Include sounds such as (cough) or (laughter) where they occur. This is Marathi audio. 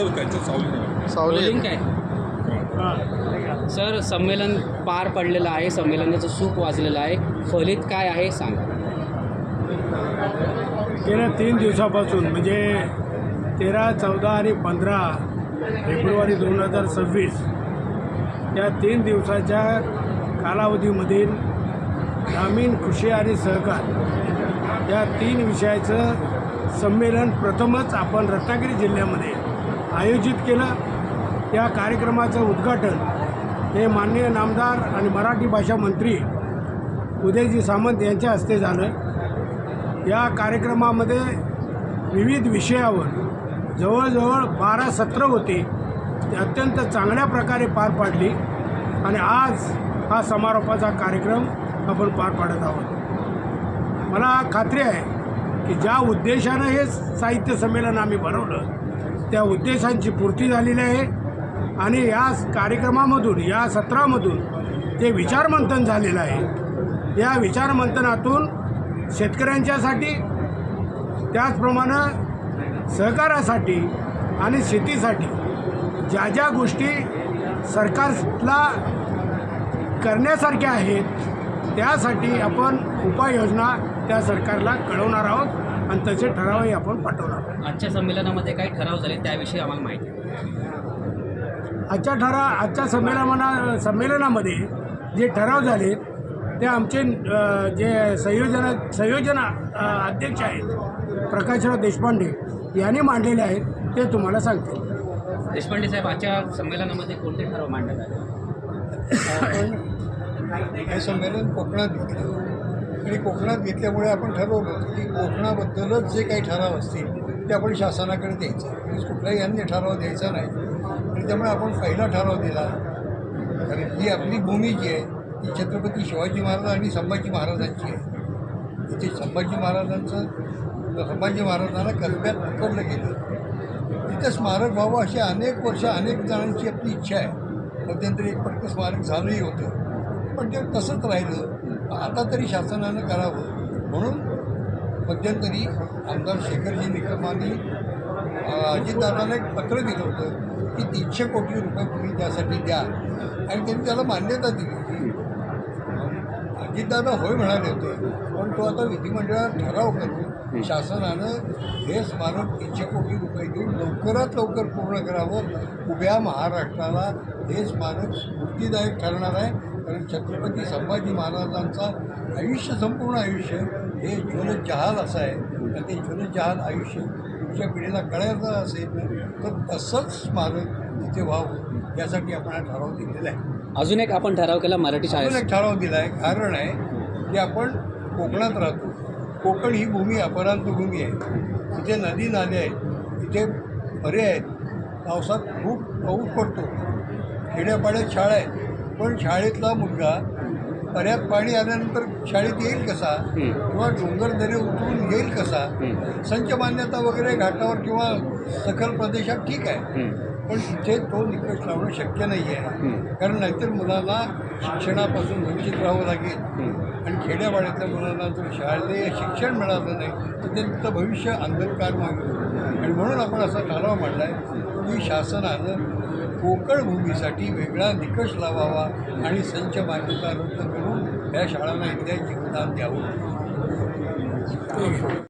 तिथं त्यांच्या सावली सावली. रोलिंग काय? सर संमेलन पार पडलेलं आहे संमेलनाचं सूप वाजलेलं आहे. फलित काय आहे सांगा. गेल्या तीन दिवसापासून म्हणजे तेरा चौदा आणि पंधरा फेब्रुवारी दोन हजार सव्वीस या तीन दिवसाच्या कालावधीमधील ग्रामीण कृषी आणि सहकार या तीन विषयाचं संमेलन प्रथमच आपण रत्नागिरी जिल्ह्यामध्ये आयोजित केलं. या कार्यक्रमाचं उद्घाटन हे माननीय नामदार आणि मराठी भाषा मंत्री उदयजी सामंत यांच्या हस्ते झालं. या कार्यक्रमामध्ये विविध विषयावर जवळजवळ बारा सत्र होती. ती अत्यंत चांगल्या प्रकारे पार पाडली आणि आज हा समारोपाचा कार्यक्रम आपण पार पाडत आहोत. मला खात्री आहे की ज्या उद्देशानं हे साहित्य संमेलन आम्ही भरवलं त्या उद्देशांची पूर्ती झालेली आहे. आणि या कार्यक्रमामधून या सत्रामधून ते विचारमंथन झालेलं आहे. या विचारमंथनातून शेतकऱ्यांच्यासाठी त्याचप्रमाणे सहकारासाठी आणि शेतीसाठी ज्या ज्या गोष्टी सरकारला करण्यासारख्या आहेत त्यासाठी आपण उपाययोजना त्या सरकारला कळवणार आहोत. आणि तसे ठरावही आपण पाठवणार. आहोत आजच्या संमेलनामध्ये काही ठराव झाले त्याविषयी आम्हाला माहिती आहे. आजच्या ठरा आजच्या संमेलना संमेलनामध्ये जे ठराव झाले ते आमचे जे संयोजना संयोजन अध्यक्ष आहेत प्रकाशराव देशपांडे यांनी मांडलेले आहेत ते तुम्हाला सांगतील. देशपांडे साहेब आजच्या संमेलनामध्ये कोणते ठराव मांडण्यात आले? (coughs) हे संमेलन कोकणात घेतलं. आणि कोकणात घेतल्यामुळे आपण ठरवलं की कोकणाबद्दलच जे काही ठराव असतील ते आपण शासनाकडे द्यायचं. म्हणजे कुठलाही अन्य ठराव द्यायचा नाही. आणि त्यामुळे आपण पहिला ठराव दिला. कारण ही आपली भूमी जी आहे ती छत्रपती शिवाजी महाराज आणि संभाजी महाराजांची आहे. इथे संभाजी महाराजांचं संभाजी महाराजांना कसब्यात पकडलं गेलं. तिथं स्मारक व्हावं अशी अनेक वर्ष अनेक जणांची आपली इच्छा आहे. मध्यंतरी एक पटकन स्मारक झालंही होतं. पण ते तसंच राहिलं. आता तरी शासनानं करावं. म्हणून मध्यंतरी आमदार शेखरजी निकमांनी अं, अजितदादांना एक पत्र दिलं होतं की तीनशे कोटी रुपये तुम्ही त्यासाठी द्या. आणि त्यांनी त्याला मान्यता दिली अजितदादा होय म्हणाले होते पण तो आता विधिमंडळात ठराव करून शासनानं हे स्मारक तीनशे कोटी रुपये देऊन लवकरात लवकर पूर्ण करावं. उभ्या महाराष्ट्राला हे स्मारक स्फूर्तीदायक ठरणार आहे. कारण छत्रपती संभाजी महाराजांचा आयुष्य संपूर्ण आयुष्य हे ज्वल जहाल असं आहे. आणि ते ज्वल जहाल आयुष्य पुढच्या पिढीला कळायचं असेल तर तसंच स्मारक तिथे व्हावं यासाठी आपण हा ठराव दिलेला आहे. अजून एक आपण ठराव केला मराठी शाळेत एक ठराव दिला आहे. कारण आहे की आपण कोकणात राहतो. कोकण ही भूमी अपरांत भूमी आहे. इथे नदी नाले आहेत. इथे परे आहेत. पावसात खूप पाऊस पडतो. खेड्यापाड्यात शाळा आहेत. पण शाळेतला मुलगा पर्यात पाणी आल्यानंतर शाळेत येईल कसा? किंवा डोंगर दरे उतरून येईल कसा? संच मान्यता वगैरे घाटावर किंवा सखल प्रदेशात ठीक आहे. पण तिथे तो निकष लावणं शक्य नाही आहे कारण नाहीतर मुलांना शिक्षणापासून वंचित राहावं लागेल. आणि खेड्यापाड्यातल्या मुलांना जर शालेय शिक्षण मिळालं नाही तर त्यांचं भविष्य अंधकारमय होईल आणि म्हणून आपण असा ठराव मांडला आहे की शासनानं कोकण भूमीसाठी वेगळा निकष लावावा आणि संच मान्यता रद्द करून या शाळांना इथे जीवदान द्यावं.